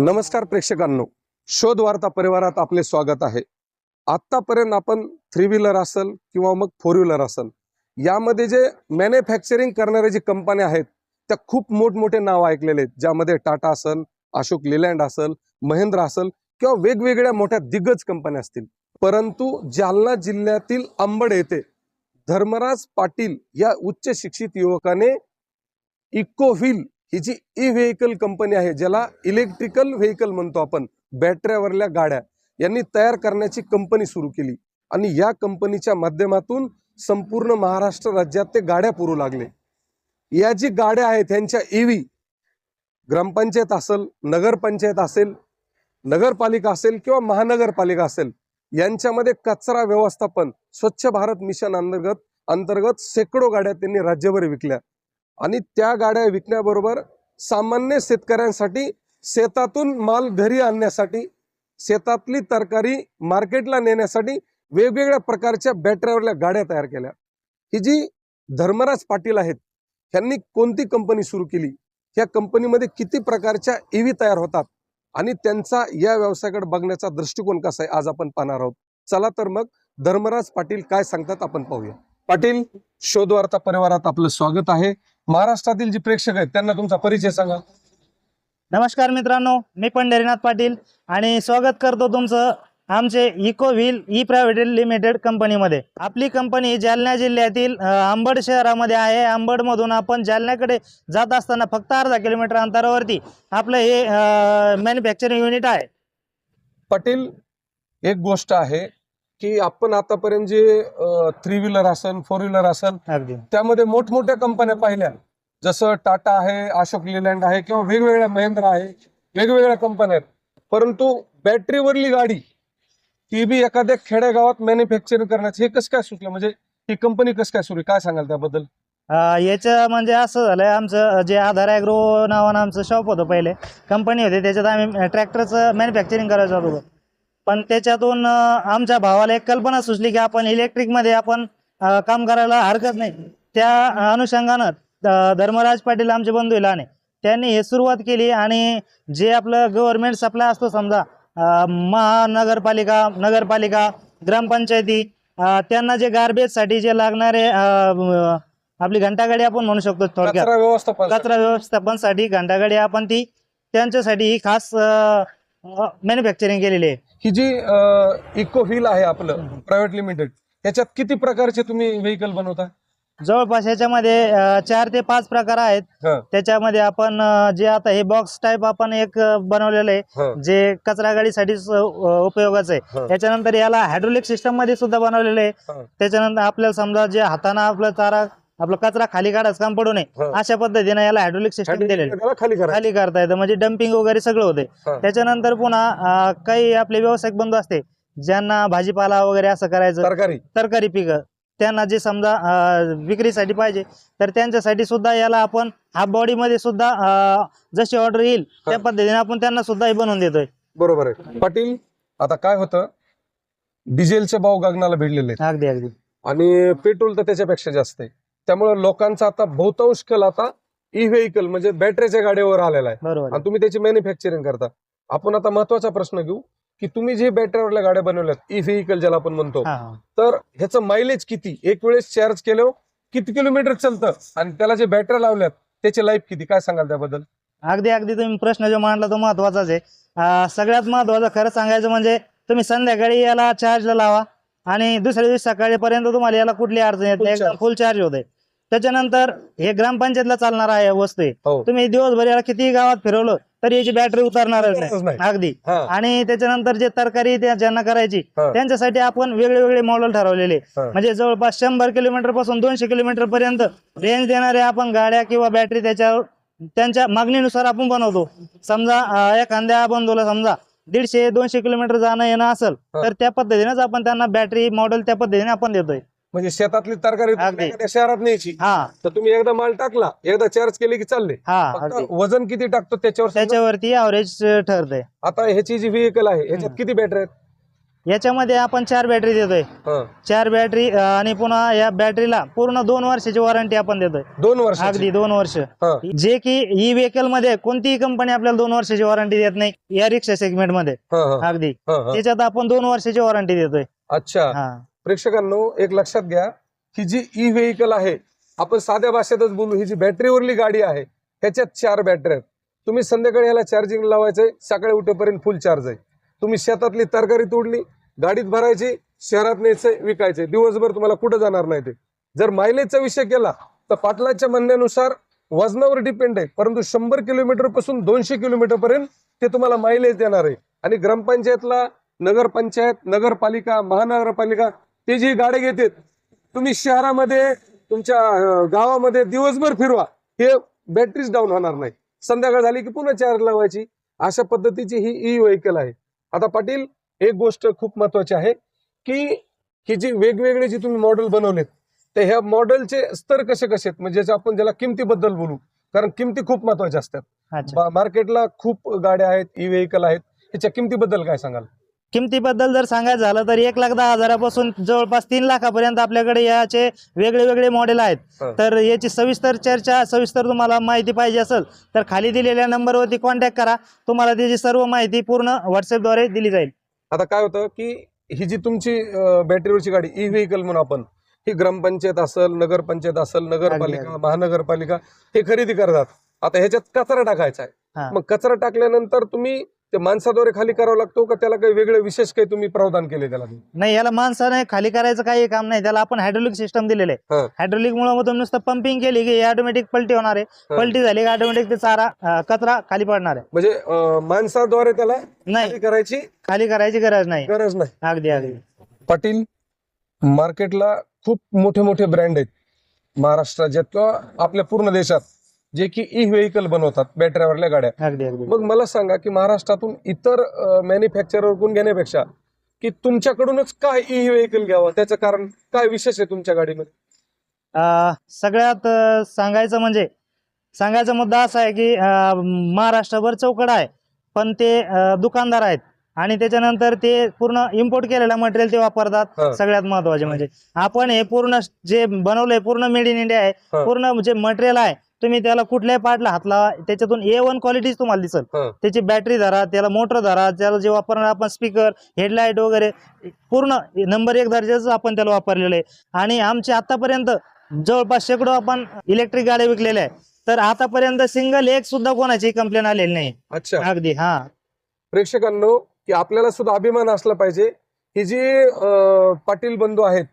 नमस्कार प्रेक्षकांनो. शोधवार्ता परिवारात आपले स्वागत आहे. आत्तापर्यंत आपण थ्री व्हीलर असेल किंवा मग फोर व्हीलर असेल यामध्ये जे मॅन्युफॅक्चरिंग करणारे जे कंपन्या आहेत त्या खूप मोठमोठे नाव ऐकलेले आहेत. ज्यामध्ये टाटा असेल अशोक लिलँड असेल महिंद्रा असेल किंवा वेगवेगळ्या मोठ्या दिग्गज कंपन्या असतील. परंतु जालना जिल्ह्यातील अंबड येथे धर्मराज पाटील या उच्च शिक्षित युवकाने इकोव्हील ही जी ई व्हेकल कंपनी आहे ज्याला इलेक्ट्रिकल व्हेकल म्हणतो आपण बॅटऱ्यावरल्या गाड्या यांनी तयार करण्याची कंपनी सुरू केली. आणि या कंपनीच्या माध्यमातून संपूर्ण महाराष्ट्र राज्यात ते गाड्या पुरू लागले. या जी गाड्या आहेत यांच्या ईव्ही ग्रामपंचायत असेल नगरपंचायत असेल नगरपालिका असेल किंवा महानगरपालिका असेल यांच्यामध्ये कचरा व्यवस्थापन स्वच्छ भारत मिशन अंतर्गत अंतर्गत शेकडो गाड्या त्यांनी राज्यभर विकल्या. आणि त्या गाड्या विकण्याबरोबर सामान्य शेतकऱ्यांसाठी शेतातून माल घरी आणण्यासाठी शेतातली तरकारी मार्केटला नेण्यासाठी वेगवेगळ्या प्रकारच्या बॅटऱ्यावरल्या गाड्या तयार केल्या. ही जी धर्मराज पाटील आहेत ह्यांनी कोणती कंपनी सुरू केली? या कंपनीमध्ये किती प्रकारच्या ईव्ही तयार होतात? आणि त्यांचा या व्यवसायाकडे बघण्याचा दृष्टिकोन कसा आहे आज आपण पाहणार आहोत. चला तर मग धर्मराज पाटील काय सांगतात आपण पाहूया. पाटील शोधवार्ता परिवारात आपलं स्वागत आहे. महाराष्ट्रातील जे प्रेक्षक आहेत त्यांना तुमचा परिचय सांगा. नमस्कार मित्रांनो मी पंढरीनाथ पाटील आणि स्वागत करतो तुमचं आमचे eco wheel E private limited कंपनीमध्ये. आपली कंपनी जालना जिल्ह्यातील अ, अंबड शहरामध्ये आहे. अंबडमधून आपण जालन्याकडे जात असताना फक्त अर्धा किलोमीटर अंतरावरती आपलं हे मॅन्युफॅक्चरिंग युनिट आहे. पाटील एक गोष्ट आहे. की आपण आतापर्यंत जे थ्री व्हीलर असन फोर व्हीलर असन अगदी. त्यामध्ये मोठमोठ्या कंपन्या पाहिल्या. जसं टाटा आहे अशोक लिलँड आहे किंवा वेगवेगळ्या महिंद्रा आहे वेगवेगळ्या कंपन्या आहेत. परंतु बॅटरीवरली गाडी ती बी एखाद्या खेडेगावात मॅन्युफॅक्चरिंग करण्याचं हे कसं काय सुचलं? म्हणजे ही कंपनी कसं काय सुरू आहे? काय सांगाल त्याबद्दल? याचं म्हणजे असं झालंय आमचं जे आधार ॲग्रो नावानं आमचं शॉप होतं पहिले. कंपनी होती त्याच्यात आम्ही ट्रॅक्टरचं मॅन्युफॅक्चरिंग करायचं होतो. पण त्याच्यातून आमच्या भावाला एक कल्पना सुचली की आपण इलेक्ट्रिकमध्ये आपण अ, काम करायला हरकत नाही. त्या अनुषंगानं धर्मराज पाटील आमचे बंधू लहाने त्यांनी हे सुरुवात केली आणि जे आपलं गव्हर्नमेंट सप्लाय असतो समजा महानगरपालिका नगरपालिका ग्रामपंचायती त्यांना जे गार्बेजसाठी जे लागणारे आपली घंटागाडी आपण म्हणू शकतो थोडक्यात. कचरा व्यवस्थापन व्यवस्थापनासाठी घंटागाडी आपण ती त्यांच्यासाठी ही खास मॅन्युफॅक्चरिंग केलेली आहे. ही जी इको व्हील आहे आपलं प्रायव्हेट लिमिटेड याच्यात किती प्रकारचे तुम्ही व्हेकल बनवता? जवळपास याच्यामध्ये चार ते पाच प्रकार आहेत. त्याच्यामध्ये आपण जे आता हे बॉक्स टाईप आपण एक बनवलेलं आहे जे कचरा गाडीसाठी उपयोगाचं आहे. त्याच्यानंतर याला हायड्रोलिक सिस्टममध्ये सुद्धा बनवलेलं आहे. त्याच्यानंतर आपल्याला समजा जे हाताने आपलं चारा आपलं कचरा खाली काढायचं काम पडू नये. हं. अशा पद्धतीने याला हायड्रोलिक सिस्टम दिलेलं त्याला खाली करा खाली करता येतं. म्हणजे डम्पिंग वगैरे सगळं होते हं. त्याच्यानंतर पुन्हा अं, काही आपले व्यावसायिक बंधू असते ज्यांना भाजीपाला वगैरे असं करायचं तरकारी. तरकारी पिकं त्यांना जे समजा अं, विक्रीसाठी पाहिजे तर त्यांच्यासाठी सुद्धा याला आपण हाफ बॉडीमध्ये सुद्धा अं, जशी ऑर्डर येईल त्या. पद्धतीने आपण त्यांना सुद्धा हे बनवून देतोय. बरोबर आहे. पाटील आता काय होतं? डिझेलचे भाव गगनाला भिडलेले आहेत. अगदी अगदी. आणि पेट्रोल तर त्याच्यापेक्षा जास्त आहे. त्यामुळे लोकांचा आता बहुतांश कल आता ई व्हेकल म्हणजे बॅटरीच्या गाडीवर आलेला आहे. बरोबर आणि तुम्ही त्याची मॅन्युफॅक्चरिंग करता. आपण आता महत्त्वाचा प्रश्न घेऊ की तुम्ही जे बॅटरीवरल्या गाड्या बनवल्यात ई व्हेकल ज्याला आपण म्हणतो हा. तर ह्याचं मायलेज किती? एक वेळेस चार्ज केलं किती किलोमीटर चालतं? आणि त्याला जे बॅटऱ्या लावल्यात त्याची लाईफ किती? काय सांगाल त्याबद्दल? अगदी अगदी. तुम्ही प्रश्न जो मांडला तो महत्वाचाच आहे. अं, सगळ्यात महत्वाचं खरं सांगायचं म्हणजे तुम्ही संध्याकाळी याला चार्जला लावा. आणि दुसऱ्या दिवशी सकाळीपर्यंत तुम्हाला याला कुठली अडचण येत नाही एकदम. फुल चार्ज होते त्याच्यानंतर हे ग्रामपंचायतला चालणार आहे वस्तू आहे हो तुम्ही दिवसभर याला किती गावात फिरवलं तरी याची बॅटरी उतरणारच उतरणारच नाही नाही. अगदी हा आणि त्याच्यानंतर जे तरकारी त्या ज्यांना करायची हा. त्यांच्यासाठी आपण वेगळे वेगळे मॉडेल ठरवलेले हा. म्हणजे जवळपास शंभर किलोमीटरपासून दोनशे किलोमीटर पर्यंत रेंज देणारे आपण गाड्या किंवा बॅटरी त्याच्यावर त्यांच्या मागणीनुसार आपण बनवतो समजा अं, एखाद्या बंधूला समजा दीडशे दोनशे किलोमीटर जाणं येणं असेल. तर त्या पद्धतीनेच आपण त्यांना बॅटरी मॉडेल त्या पद्धतीने आपण देतोय. म्हणजे शेतातली तरकारी अगदी. एखाद्या शहरात न्यायची. हा. तर तुम्ही एकदा माल टाकला एकदा चार्ज केले की चालले. हा फक्त अगदी. वजन किती टाकतो त्याच्यावर समजा- त्याच्यावरती ॲव्हरेज ठरतंय. आता ह्याची जी व्हेकल आहे ह्याच्यात हम्म. किती बॅटरी आहेत? याच्यामध्ये आपण चार बॅटरी देतोय. हा. चार बॅटरी आणि पुन्हा या बॅटरीला पूर्ण दोन वर्षाची वॉरंटी आपण देतोय. दोन वर्ष अगदी दोन वर्ष. जे की ई व्हेकलमध्ये कोणतीही कंपनी आपल्याला दोन वर्षाची वॉरंटी देत नाही या रिक्षा सेगमेंटमध्ये. अगदी. त्याच्यात आपण दोन वर्षाची वॉरंटी देतोय. अच्छा. हा. प्रेक्षकांनो एक लक्षात घ्या ही जी ई व्हेकल आहे आपण साध्या भाषेतच बोलू ही जी बॅटरीवरली गाडी आहे ह्याच्यात चार बॅटरी आहेत. तुम्ही संध्याकाळी ह्याला चार्जिंग लावायचंय सकाळी उठेपर्यंत फुल चार्ज आहे. तुम्ही शेतातली तरकारी तोडली गाडीत भरायची शहरात न्यायचंय विकायचंय दिवसभर तुम्हाला कुठं जाणार नाही ते. जर मायलेजचा विषय केला तर पाटलाच्या म्हणण्यानुसार वजनावर डिपेंड आहे. परंतु शंभर किलोमीटरपासून दोनशे किलोमीटर पर्यंत ते तुम्हाला मायलेज देणार आहे. आणि ग्रामपंचायतला नगरपंचायत नगरपालिका महानगरपालिका ते जी गाड्या घेतात तुम्ही शहरामध्ये तुमच्या गावामध्ये दिवसभर फिरवा. हे बॅटरीच डाऊन होणार नाही. संध्याकाळ झाली की पुन्हा चार्ज लावायची. अशा पद्धतीची ही ई व्हेकल आहे. आता पाटील एक गोष्ट खूप महत्वाची आहे की ही जी वेगवेगळे जी तुम्ही मॉडेल बनवलेत तर ह्या मॉडेलचे स्तर कसे कसे आहेत? म्हणजे आपण ज्याला किमतीबद्दल बोलू कारण किमती खूप महत्त्वाच्या असतात. मार्केटला खूप गाड्या आहेत ई व्हेकल आहेत. ह्याच्या किमतीबद्दल काय सांगाल? किमतीबद्दल जर सांगायचं झालं तर एक लाख दहा हजारापासून जवळपास तीन लाखापर्यंत आपल्याकडे याचे वेगळे वेगळे मॉडेल आहेत. तर याची सविस्तर चर्चा सविस्तर तुम्हाला माहिती पाहिजे असेल तर खाली दिलेल्या नंबरवरती कॉन्टॅक्ट करा तुम्हाला त्याची सर्व माहिती पूर्ण व्हॉट्सअपद्वारे दिली जाईल आता काय होतं की ही जी तुमची बॅटरीवरची गाडी ई व्हेकल म्हणून आपण ही ग्रामपंचायत असेल नगरपंचायत असेल नगरपालिका. महानगरपालिका हे खरेदी करतात आता ह्याच्यात कचरा टाकायचा आहे. मग कचरा टाकल्यानंतर तुम्ही ते माणसाद्वारे खाली करावा लागतो का त्याला काही वेगळे विशेष काही तुम्ही प्रावधान केले त्याला? नाही याला माणसाने खाली करायचं काही काम नाही. त्याला आपण हायड्रोलिक सिस्टम दिलेलं हा. हायड्रोलिक मुळे नुसतं पंपिंग केली की ऑटोमॅटिक पलटी होणार आहे. हा. पलटी झाली की ऑटोमॅटिक ते चारा अं, कचरा खाली पडणार आहे. म्हणजे अं, माणसाद्वारे त्याला नाही. खाली करायची खाली करायची गरज नाही. गरज नाही. अगदी अगदी. पाटील मार्केटला खूप मोठे मोठे ब्रँड आहेत. महाराष्ट्रात किंवा आपल्या पूर्ण देशात. जे की ई व्हेकल बनवतात बॅटरीवरल्या गाड्या. अगदी अगदी. मग मला सांगा की महाराष्ट्रातून इतर मॅन्युफॅक्चरकडून घेण्यापेक्षा की तुमच्याकडूनच काय ई व्हेकल घ्यावं? त्याचं कारण काय विशेष आहे तुमच्या गाडीमध्ये? अं, सगळ्यात अं, सांगायचं म्हणजे सांगायचा मुद्दा असा आहे की अं, महाराष्ट्रभर चौकड आहे पण ते अं, दुकानदार आहेत. आणि त्याच्यानंतर ते पूर्ण इम्पोर्ट केलेलं मटेरियल ते वापरतात. सगळ्यात महत्त्वाचे म्हणजे. आपण हे पूर्ण जे बनवलंय पूर्ण मेड इन इंडिया आहे. पूर्ण जे मटेरियल आहे तुम्ही त्याला कुठल्याही पार्टला हात लावा त्याच्यातून ए वन क्वालिटीच तुम्हाला दिसल. हा. त्याची बॅटरी धरा त्याला मोटर धरा त्याला जे वापरणार आपण स्पीकर हेडलाईट वगैरे पूर्ण नंबर एक दर्जाचं आपण त्याला वापरलेलं आहे. आणि आमचे आतापर्यंत जवळपास शेकडो आपण इलेक्ट्रिक गाड्या विकलेल्या आहे तर आतापर्यंत सिंगल एक सुद्धा कोणाची कंप्लेंट आलेली नाही. अच्छा. अगदी हा. प्रेक्षकांनो की आपल्याला सुद्धा अभिमान असला पाहिजे. ही जी अं, पाटील बंधू आहेत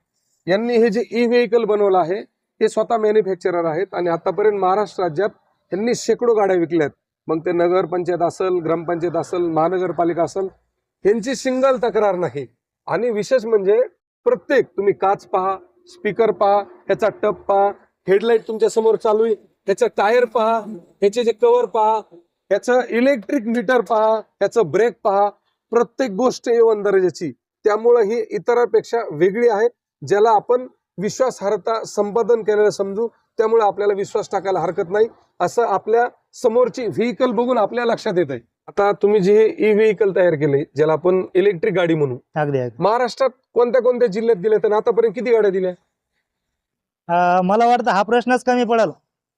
यांनी हे जे ई व्हेकल बनवलं आहे ते स्वतः मॅन्युफॅक्चरर आहेत आणि आतापर्यंत महाराष्ट्र राज्यात त्यांनी शेकडो गाड्या विकल्यात. मग ते नगरपंचायत असेल ग्रामपंचायत असेल महानगरपालिका असेल यांची सिंगल तक्रार नाही. आणि विशेष म्हणजे प्रत्येक तुम्ही काच पहा स्पीकर पहा ह्याचा टप पहा हेडलाईट तुमच्यासमोर चालू आहे त्याचं टायर पहा ह्याचे जे कव्हर पहा ह्याचं इलेक्ट्रिक मीटर पहा ह्याचं ब्रेक पहा प्रत्येक गोष्ट येवन दर्जाची त्यामुळं ही इतरांपेक्षा वेगळी आहे ज्याला आपण विश्वासार्हता संपादन केलेलं समजू त्यामुळे आपल्याला विश्वास टाकायला हरकत नाही असं आपल्या समोरची व्हेकल बघून आपल्या लक्षात येत आहे आता तुम्ही जे ई व्हेकल तयार केले ज्याला आपण इलेक्ट्रिक गाडी म्हणू अगदी अगदी. महाराष्ट्रात कोणत्या कोणत्या जिल्ह्यात दिल्या तर आतापर्यंत किती गाड्या दिल्या? अं, मला वाटतं हा प्रश्नच कमी पडेल.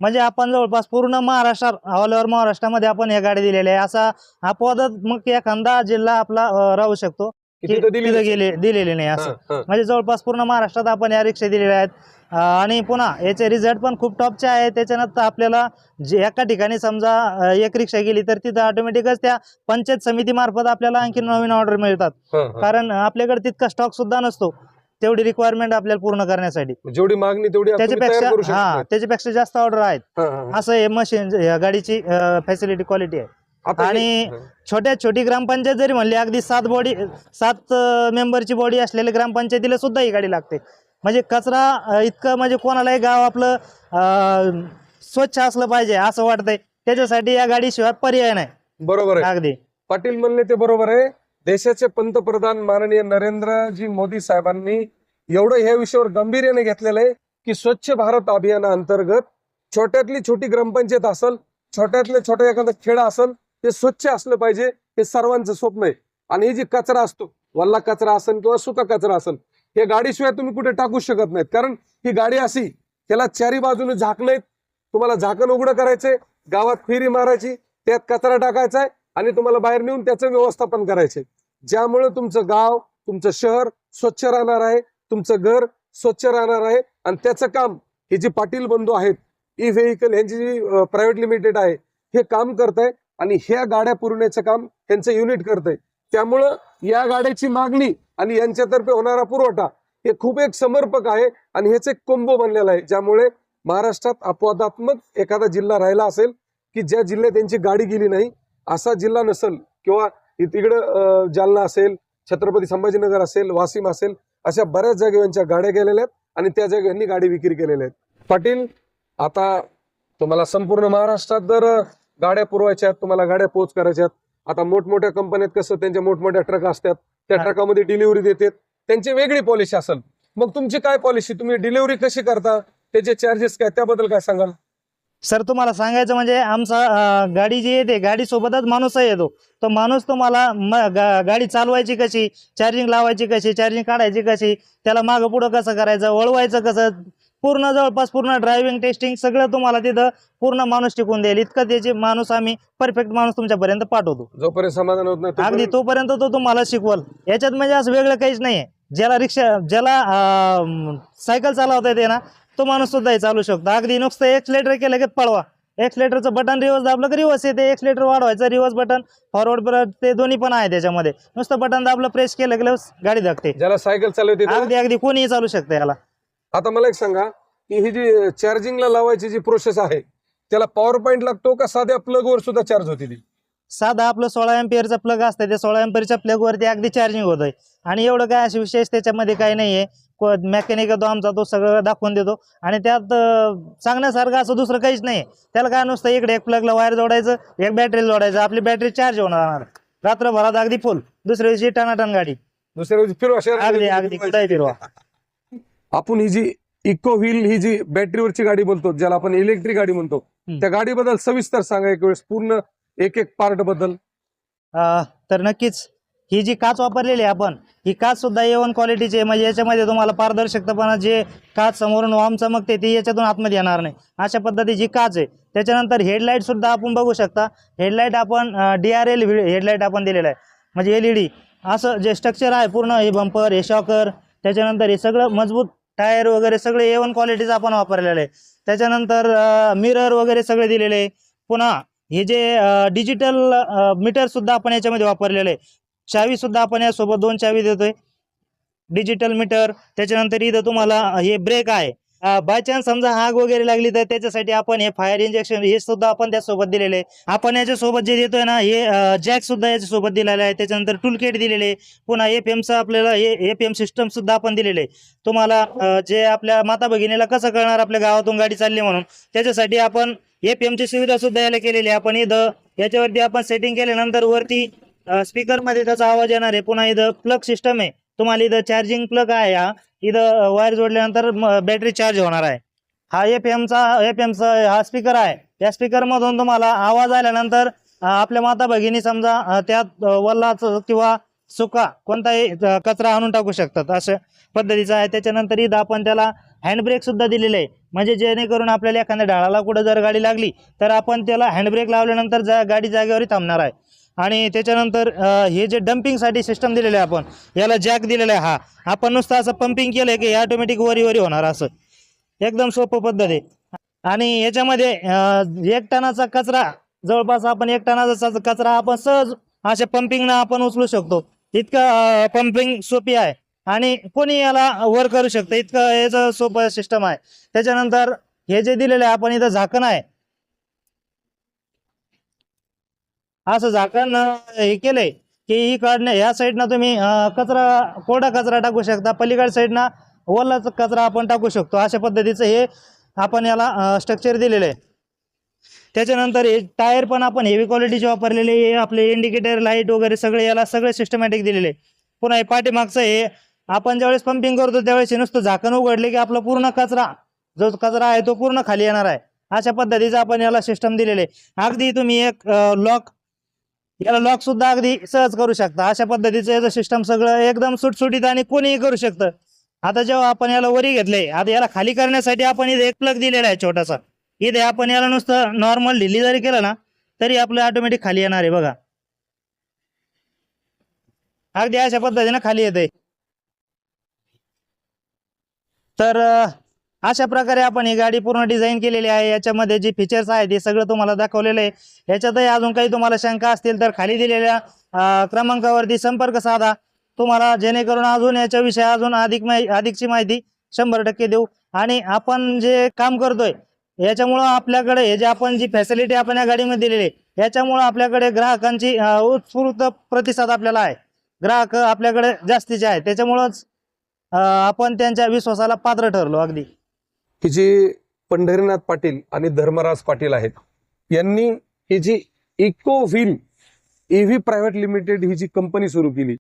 म्हणजे आपण जवळपास पूर्ण महाराष्ट्रात ऑल ओव्हर महाराष्ट्रामध्ये आपण या गाडी दिलेल्या आहे. असा अपवादात मग एखादा जिल्हा आपला अं, राहू शकतो. तिथं दिली तिथं गेले दिलेले नाही असं. हा, हा. म्हणजे जवळपास पूर्ण महाराष्ट्रात आपण या रिक्षा दिलेल्या आहेत. अं, आणि पुन्हा याचे रिझल्ट पण खूप टॉपचे आहे. त्याच्यानंतर आपल्याला जे एका ठिकाणी समजा अं, एक रिक्षा गेली तर तिथं ऑटोमॅटिकच त्या पंचायत समितीमार्फत आपल्याला आणखी नवीन ऑर्डर मिळतात. हा, हा. कारण आपल्याकडे तितका स्टॉक सुद्धा नसतो. तेवढी रिक्वायरमेंट आपल्याला पूर्ण करण्यासाठी. जेवढी मागणी तेवढी तयार त्याच्यापेक्षा करू शकता हा त्याच्यापेक्षा जास्त ऑर्डर आहेत. असं हे मशीन गाडीची फॅसिलिटी क्वालिटी आहे. आणि. छोट्यात छोटी ग्रामपंचायत जरी म्हणली अगदी सात बॉडी सात मेंबरची बॉडी असलेल्या ग्रामपंचायतीला सुद्धा ही गाडी लागते. म्हणजे कचरा इतकं म्हणजे कोणालाही गाव आपलं स्वच्छ असलं पाहिजे असं वाटतंय. त्याच्यासाठी या गाडीशिवाय पर्याय नाही. बरोबर आहे. अगदी. पाटील म्हणले ते बरोबर आहे. देशाचे पंतप्रधान माननीय नरेंद्रजी मोदी साहेबांनी एवढं ह्या विषयावर गंभीर्याने घेतलेलं आहे की स्वच्छ भारत अभियानाअंतर्गत छोट्यातली छोटी ग्रामपंचायत असेल छोट्यातले छोटा एखादा खेडा असेल ते स्वच्छ असलं पाहिजे हे सर्वांचं स्वप्न आहे. आणि हे जे कचरा असतो वल्ला कचरा असेल किंवा सुका कचरा असेल हे गाडीशिवाय तुम्ही कुठे टाकू शकत नाहीत. कारण ही गाडी अशी त्याला चारी बाजूने झाकण तुम्हाला झाकण उघडं करायचंय गावात फेरी मारायची त्यात कचरा टाकायचा आहे आणि तुम्हाला बाहेर नेऊन त्याचं व्यवस्थापन करायचंय. ज्यामुळे तुमचं गाव तुमचं शहर स्वच्छ राहणार आहे तुमचं घर स्वच्छ राहणार आहे आणि त्याचं काम हे जे पाटील बंधू आहेत ई व्हेकल यांची जी प्रायव्हेट लिमिटेड आहे हे काम करत आहे आणि ह्या गाड्या पुरवण्याचं काम त्यांचं युनिट करतंय. त्यामुळं या गाड्याची मागणी आणि यांच्यातर्फे होणारा पुरवठा हे खूप एक समर्पक आहे आणि हेच एक कोंबो बनलेला आहे ज्यामुळे महाराष्ट्रात अपवादात्मक एखादा जिल्हा राहिला असेल की ज्या जिल्ह्यात त्यांची गाडी गेली नाही असा जिल्हा नसेल किंवा तिकडं जालना असेल छत्रपती संभाजीनगर असेल वाशिम असेल अशा बऱ्याच जागेवर यांच्या गाड्या गेलेल्या आहेत आणि त्या जागेवर यांनी गाडी विक्री केलेल्या आहेत. पाटील आता तुम्हाला संपूर्ण महाराष्ट्रात जर गाड्या पुरवायच्या आहेत तुम्हाला गाड्या पोच करायच्या आहेत. आता मोठमोठ्या कंपन्यात कसं त्यांच्या मोठमोठ्या ट्रक असतात त्या. ट्रकामध्ये डिलिव्हरी देतात. त्यांची वेगळी पॉलिसी असेल. मग तुमची काय पॉलिसी तुम्ही डिलिव्हरी कशी करता? त्याचे चार्जेस काय? त्याबद्दल काय सांगाल? सर तुम्हाला सांगायचं म्हणजे आमचा गाडी जी येते गाडी सोबतच माणूसही येतो. तो माणूस तुम्हाला म- गा- गाडी चालवायची कशी चार्जिंग लावायची कशी चार्जिंग काढायची कशी त्याला मागं पुढं कसं करायचं वळवायचं कसं पूर्ण जवळपास पूर्ण ड्रायव्हिंग टेस्टिंग सगळं तुम्हाला तिथं पूर्ण माणूस टिकून देईल. इतकं त्याचे माणूस आम्ही परफेक्ट माणूस तुमच्यापर्यंत पाठवतो. जोपर्यंत समाधान होत नाही अगदी तोपर्यंत- तोपर्यंत तो तुम्हाला शिकवल. याच्यात म्हणजे असं वेगळं काहीच नाहीये. ज्याला रिक्षा ज्याला अं, सायकल चालवता येते ना तो माणूस सुद्धा हे चालू शकतो. अगदी नुसतं एक्सलेटर केलं की पळवा. एक्सलेटरचं बटन रिवर्स दाबलं की रिवर्स येते. एक्सलेटर वाढवायचं रिवर्स बटन फॉरवर्ड ते दोन्ही पण आहे त्याच्यामध्ये. नुसतं बटन दाबलं प्रेस केलं की लगेच गाडी दाखते ज्याला सायकल चालवते त्याला- अगदी अगदी कोणीही चालू शकतं याला. आता मला एक सांगा की ही जी चार्जिंगला लावायची जी प्रोसेस आहे त्याला पॉवर पॉईंट लागतो का साध्या प्लग वर सुद्धा चार्ज होती ती? साधा आपलं सोळा एम्पियरचा प्लग असतं त्या सोळा एम्पियरच्या प्लगवरती अगदी चार्जिंग होत आहे आणि एवढं काय असे विशेष त्याच्यामध्ये काही नाही आहे मेकॅनिक तो आमचा तो सगळं दाखवून देतो. आणि त्यात सांगण्यासारखं असं दुसरं काहीच नाही त्याला काय नुसतं इकडे एक प्लगला वायर जोडायचं एक बॅटरीला जोडायचं आपली बॅटरी चार्ज होणार रात्रभरात अगदी फुल दुसऱ्या दिवशी टनाटन गाडी. दुसऱ्या दिवशी फिरवा अगदी अगदी. कुठेही फिरवा. आपण ही जी इको व्हील ही जी बॅटरीवरची गाडी बोलतो ज्याला आपण इलेक्ट्रिक गाडी म्हणतो. त्या गाडीबद्दल सविस्तर सांगा एक वेळेस पूर्ण एक एक पार्टबद्दल. तर नक्कीच ही जी काच वापरलेली आहे आपण ही काच सुद्धा ए वन क्वालिटीची आहे. म्हणजे याच्यामध्ये तुम्हाला पारदर्शकतापणा जे काच समोरून वाम चमकते ती याच्यातून आतमध्ये येणार नाही. अशा पद्धतीची काच आहे त्याच्यानंतर हेडलाईट सुद्धा आपण बघू शकता. हेडलाईट आपण डी आर एल हेडलाईट आपण दिलेला आहे. म्हणजे एल ई डी असं जे स्ट्रक्चर आहे पूर्ण हे बंपर हे शॉकर त्याच्यानंतर हे सगळं मजबूत टायर वगैरे सगळे ए वन क्वालिटीचं आपण वापरलेलं. आहे त्याच्यानंतर मिरर वगैरे सगळे दिलेले. आहे पुन्हा हे जे डिजिटल मीटर सुद्धा आपण याच्यामध्ये वापरलेलं. आहे चावी सुद्धा आपण यासोबत दोन चावी देतोय. डिजिटल मीटर त्याच्यानंतर इथं तुम्हाला हे ब्रेक आहे. बाय चान्स समजा आग वगैरे लागली तर त्याच्यासाठी आपण हे फायर इंजेक्शन हे सुद्धा आपण त्यासोबत दिलेले आहे. आपण याच्यासोबत जे देतोय ना हे जॅक सुद्धा याच्यासोबत दिलेलं आहे. त्याच्यानंतर टूलकेट दिलेले आहे. पुन्हा एफ एमचं आपल्याला हे एफ एम सिस्टम सुद्धा आपण दिलेले आहे. तुम्हाला जे आपल्या माता भगिनीला कसं कळणार आपल्या गावातून गाडी चालली म्हणून? त्याच्यासाठी आपण एफ एमची सुविधा सुद्धा याला केलेली आहे. आपण इथं याच्यावरती आपण सेटिंग केल्यानंतर वरती स्पीकरमध्ये त्याचा आवाज येणार आहे. पुन्हा इथं प्लग सिस्टम आहे. तुम्हाला इथं चार्जिंग प्लग आहे हा. इथं वायर जोडल्यानंतर बॅटरी चार्ज होणार आहे. हा एफ एमचा एफ एमचा हा स्पीकर आहे. या स्पीकरमधून तुम्हाला आवाज आल्यानंतर आपल्या माता भगिनी समजा त्यात वल्लाचं किंवा सुका कोणताही कचरा आणून टाकू शकतात असं पद्धतीचं आहे. त्याच्यानंतर इथं आपण त्याला हँडब्रेक सुद्धा दिलेले आहे. म्हणजे जेणेकरून आपल्याला एखाद्या ढाळाला कुठं जर गाडी लागली तर आपण त्याला हँडब्रेक लावल्यानंतर जा गाडी जागेवरही थांबणार आहे. आणि त्याच्यानंतर हे जे डम्पिंगसाठी सिस्टम दिलेलं आहे आपण याला जॅक दिलेला आहे हा. आपण नुसतं असं पंपिंग केलं की ऑटोमॅटिक वरी वरी होणार असं. एकदम सोपं पद्धत आहे. आणि याच्यामध्ये एक टनाचा कचरा जवळपास आपण एक टनाचा कचरा आपण सहज अशा पंपिंगनं आपण उचलू शकतो. इतकं पंपिंग सोपी आहे. आणि कोणी याला वर करू शकतं. इतकं याचं सोपं सिस्टम आहे. त्याच्यानंतर हे जे दिलेलं आहे आपण इथं झाकण आहे. असं झाकण हे केलंय की ही काढणे ह्या साईडनं तुम्ही कचरा कोरडा कचरा टाकू शकता. पलीकड साईडनं ओला कचरा आपण टाकू शकतो. अशा पद्धतीचं हे आपण याला स्ट्रक्चर दिलेलं आहे. त्याच्यानंतर हे टायर पण आपण हेवी क्वालिटीचे वापरलेले हे आपले इंडिकेटर लाइट वगैरे सगळे याला सगळे सिस्टमॅटिक दिलेले पुन्हा हे पाठीमागचं हे आपण ज्यावेळेस पंपिंग करतो त्यावेळेस हे नुसतं झाकण उघडले की आपला पूर्ण कचरा जो कचरा आहे तो पूर्ण खाली येणार आहे. अशा पद्धतीचं आपण याला सिस्टम दिलेले आहे. अगदी तुम्ही एक लॉक याला लॉक सुद्धा अगदी सहज करू शकता. अशा पद्धतीचं याचं सिस्टम सगळं एकदम सुटसुटीत आणि कोणीही करू शकतं. आता जेव्हा आपण याला वरी घेतले आता याला खाली करण्यासाठी आपण इथे एक प्लग दिलेला आहे छोटासा. इथे आपण याला नुसतं नॉर्मल ढिली जरी केलं ना तरी आपलं ऑटोमॅटिक खाली येणार आहे बघा. अगदी अशा पद्धतीनं खाली येते तर अशा प्रकारे आपण ही गाडी पूर्ण डिझाईन केलेली आहे. याच्यामध्ये जे फीचर्स आहेत ते सगळं तुम्हाला दाखवलेलं आहे. याच्यातही अजून काही तुम्हाला शंका असतील तर खाली दिलेल्या क्रमांकावरती संपर्क साधा. तुम्हाला जेणेकरून अजून याच्याविषयी अजून अधिक माहि अधिकची माहिती शंभर टक्के देऊ. आणि आपण जे काम करतोय याच्यामुळं आपल्याकडे हे जे आपण जी फॅसिलिटी आपण या गाडीमध्ये दिलेली आहे याच्यामुळं आपल्याकडे ग्राहकांची उत्स्फूर्त प्रतिसाद आपल्याला आहे. ग्राहक आपल्याकडे जास्तीचे आहे त्याच्यामुळंच आपण त्यांच्या विश्वासाला पात्र ठरलो अगदी. की जी पंढरीनाथ पाटील आणि धर्मराज पाटील आहेत यांनी ही जी eco wheel EV private limited ही जी कंपनी सुरू केली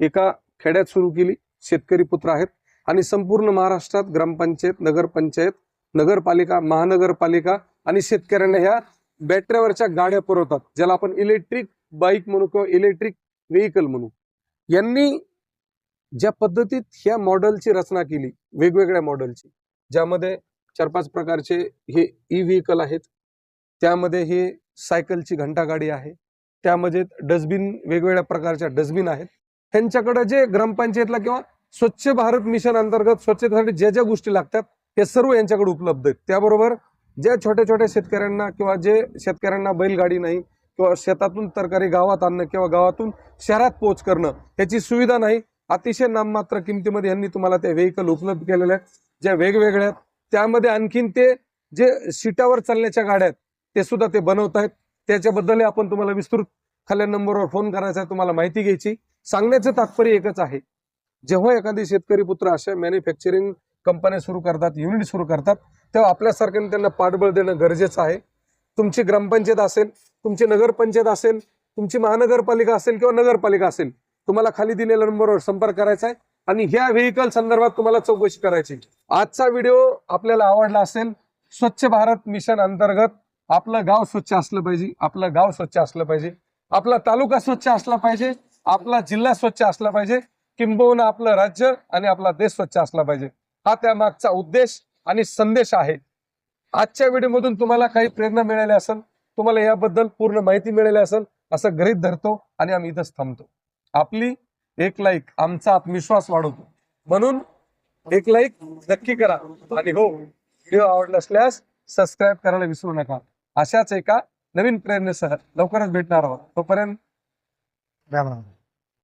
एका खेड्यात सुरू केली शेतकरी पुत्र आहेत आणि संपूर्ण महाराष्ट्रात ग्रामपंचायत नगरपंचायत नगरपालिका महानगरपालिका आणि शेतकऱ्यांना ह्या बॅटरीवरच्या गाड्या पुरवतात ज्याला आपण इलेक्ट्रिक बाईक म्हणू किंवा इलेक्ट्रिक व्हेकल म्हणू. यांनी ज्या पद्धतीत ह्या मॉडेलची रचना केली वेगवेगळ्या मॉडेलची ज्यामध्ये चार पाच प्रकारचे हे ई व्हेकल आहेत. त्यामध्ये हे सायकलची घंटागाडी आहे. त्यामध्ये डस्टबिन वेगवेगळ्या प्रकारच्या डस्टबिन आहेत. त्यांच्याकडे जे ग्रामपंचायतला किंवा स्वच्छ भारत मिशन अंतर्गत स्वच्छतेसाठी ज्या ज्या गोष्टी लागतात हे सर्व यांच्याकडे उपलब्ध आहेत. त्याबरोबर ज्या छोट्या छोट्या शेतकऱ्यांना किंवा जे शेतकऱ्यांना बैलगाडी नाही किंवा शेतातून तरकारी गावात आणणं किंवा गावातून शहरात पोच करणं याची सुविधा नाही. अतिशय नाममात्र किमतीमध्ये यांनी तुम्हाला त्या व्हेकल उपलब्ध केलेले आहेत. ज्या वेगवेगळ्या आहेत त्यामध्ये आणखीन ते जे सीटावर चालण्याच्या गाड्या आहेत ते सुद्धा ते बनवत आहेत. त्याच्याबद्दलही आपण तुम्हाला विस्तृत खाल्या नंबरवर फोन करायचा आहे तुम्हाला माहिती घ्यायची. सांगण्याचं तात्पर्य एकच आहे. जेव्हा एखादी शेतकरी पुत्र अशा मॅन्युफॅक्चरिंग कंपन्या सुरू करतात युनिट सुरू करतात तेव्हा आपल्यासारख्याने त्यांना पाठबळ देणं गरजेचं आहे. तुमची ग्रामपंचायत असेल तुमची नगरपंचायत असेल तुमची महानगरपालिका असेल किंवा नगरपालिका असेल तुम्हाला खाली दिलेल्या नंबरवर संपर्क करायचा आहे. आणि ह्या व्हेकल संदर्भात तुम्हाला चौकशी करायची आजचा व्हिडिओ आपल्याला आवडला असेल स्वच्छ भारत मिशन अंतर्गत आपलं गाव स्वच्छ असलं पाहिजे आपलं गाव स्वच्छ असलं पाहिजे आपला तालुका स्वच्छ असला पाहिजे आपला जिल्हा स्वच्छ असला पाहिजे किंबहुना आपलं राज्य आणि आपला देश स्वच्छ असला पाहिजे. हा त्या मागचा उद्देश आणि संदेश आहे. आजच्या व्हिडिओमधून तुम्हाला काही प्रेरणा मिळाली असेल तुम्हाला याबद्दल पूर्ण माहिती मिळाली असेल असं गृहीत धरतो आणि आम्ही इथंच थांबतो. आपली एक लाईक आमचा आत्मविश्वास वाढवतो. म्हणून एक लाईक नक्की करा. आणि हो व्हिडिओ आवडला असल्यास सबस्क्राईब करायला विसरू नका. अशाच एका नवीन प्रेरणेसह लवकरच भेटणार आहोत. तोपर्यंत राम राम.